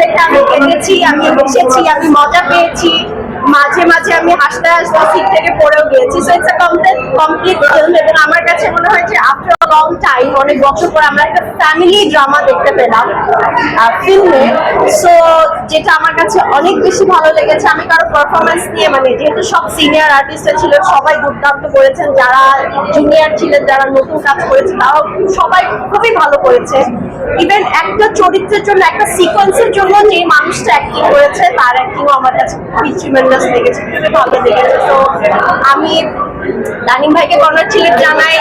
দেখে আমি কেঁদেছি আমি হেসেছি আমি মজা পেয়েছি। মাঝে মাঝে আমি হাসতে হাসতে সিট থেকে পড়েও গিয়েছি। So it's complete complete film এবং আমার কাছে মনে হয় যে আফটার লং টাইম অনেক বছর পর আমরা একটা ফ্যামিলি ড্রামা দেখতে পেলাম ফিল্মে সো যেটা আমার কাছে অনেক বেশি ভালো লেগেছে, আমি কারও পারফরমেন্স নিয়ে মানে যেহেতু সব সিনিয়র আর্টিস্টরা ছিল, সবাই দুর্দান্ত করেছেন, যারা জুনিয়র ছিলেন, যারা নতুন কাজ করেছে তারাও সবাই খুবই ভালো করেছে। ইভেন একটা চরিত্রের জন্য, একটা সিকোয়েন্সের জন্য যে মানুষটা অ্যাক্টিং করেছে, তার অ্যাক্টিংও আমার কাছে খুবই ট্রিমেন্ডাস লেগেছে, খুবই ভালো লেগেছে। তো আমি তানিম ভাইকে কংগ্রাচুলেট জানাই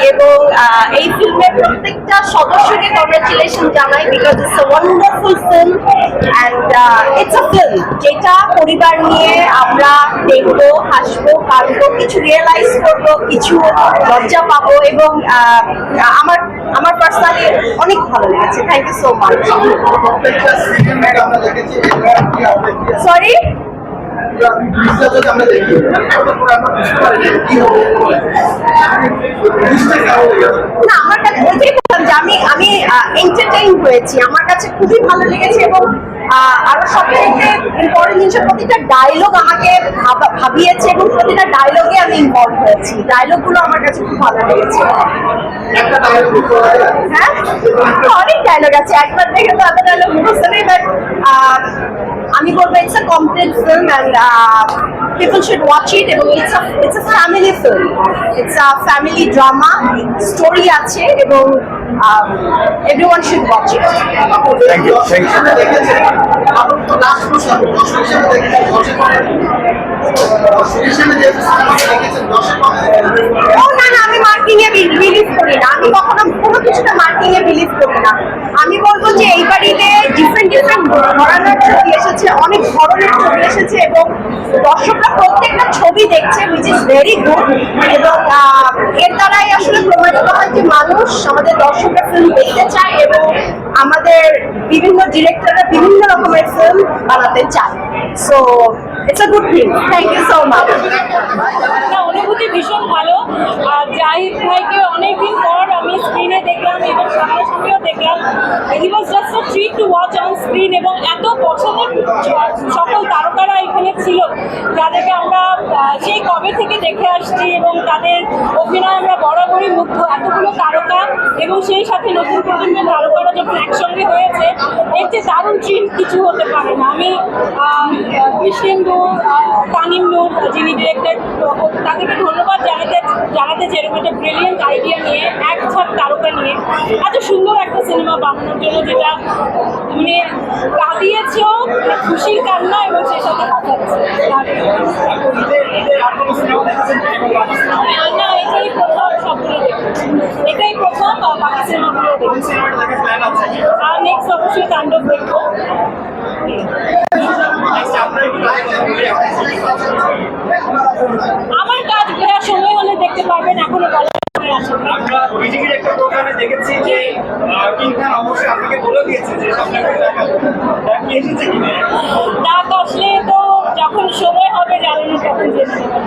এই ফিল্মের প্রত্যেকটা সদস্যকে কংগ্রাচুলেশন জানাই because it's a wonderful film and it's a film যেটা পরিবার নিয়ে আমরা দেখব, হাসবো কাঁদবো কিছু রিয়েলাইজ করব, কিছু লজ্জা পাবো এবং আমার আমার পার্সোনালি অনেক ভালো লেগেছে। Thank you so much sorry আমরা তারপর আমরা বুঝতে পারি যে কি হবে দৃশ্যটা কেমন লেগেছে না আমার কাছে ওইটাই বললাম যে আমি আমি এন্টারটেইন হয়েছি। আমার কাছে খুবই ভালো লেগেছে এবং আরও সবথেকে ইম্পর্টেন্ট জিনিস প্রতিটা ডায়লগ আমাকে ভাবিয়েছে এবং প্রতিটা ডায়লগে আমি ইনভলভ হয়েছি। ডায়লগগুলো আমার কাছে খুব ভালো লেগেছে। হ্যাঁ? অনেক ডায়লগ আছে। একবার দেখে তো এত ডায়লগ মুখস্থ নেই বাট আমি বলব it's a complete film and people should watch it এবং it's it's a family film it's a family drama story আছে এবং every one should watch it thank you thank you ও না না আমি মার্কিং এ বিলিভ করি না। আমি কখনো কোনো কিছুতে এ বিলিভ করি না। আমি বলব যে এই বাড়িতে ডিফারেন্ট ডিফারেন্ট ধরনের ছবি এসেছে, অনেক ধরনের ছবি এসেছে এবং দর্শকরা প্রত্যেকটা ছবি দেখছে উইচ ইজ ভেরি গুড এবং এর দ্বারাই আসলে প্রমাণিত হয় যে মানুষ আমাদের দর্শকরা ফিল্ম দেখতে চায় এবং আমাদের বিভিন্ন ডিরেক্টররা বিভিন্ন রকমের ফিল্ম বানাতে চায়। So it's a good thing thank you so much অনুভূতি ভীষণ ভালো। আর জাহিদ ভাইকে অনেকদিন পর আমি স্ক্রিনে দেখলাম এবং সামনাসামনিও দেখলাম। He was just a treat to watch on screen এবং এত পছন্দের সকল তারকারা এখানে ছিল। যাদেরকে আমরা সেই কবে থেকে দেখে আসছি এবং তাদের বরাবরই মুগ্ধ। এতগুলো তারকা এবং সেই সাথে নতুন প্রজন্মের তারকারা যখন একসঙ্গে হয়েছে, এর যে দারুণ ট্রিট কিছু হতে পারে না। আমি কৃষ্ণেন্দু তানিম নূর যিনি ডিরেক্টর তাদেরকে ধন্যবাদ জানাতে জানাতে চাই এরকম একটা ব্রিলিয়েন্ট আইডিয়া নিয়ে, এক ছাপ তারকা নিয়ে এত সুন্দর একটা সিনেমা বানানোর জন্য যেটা মানে কাঁদিয়েছেও মানে খুশির কান্না এবং সেই সাথে হাসাচ্ছে আর নেক্সট অবশ্যই তাণ্ডব দেখব। আমার কাজ ভাইয়া সময় হলে দেখতে পারবেন এখনও বলা আমরা বিজেপির একটা প্রোগ্রামে দেখেছি যে কিং খান অবশ্যই আপনাকে বলে দিয়েছে যে আপনাকে এসেছে কিনা ডাক আসলে তো যখন সময় হবে জানানো তখন জেনে নেবেন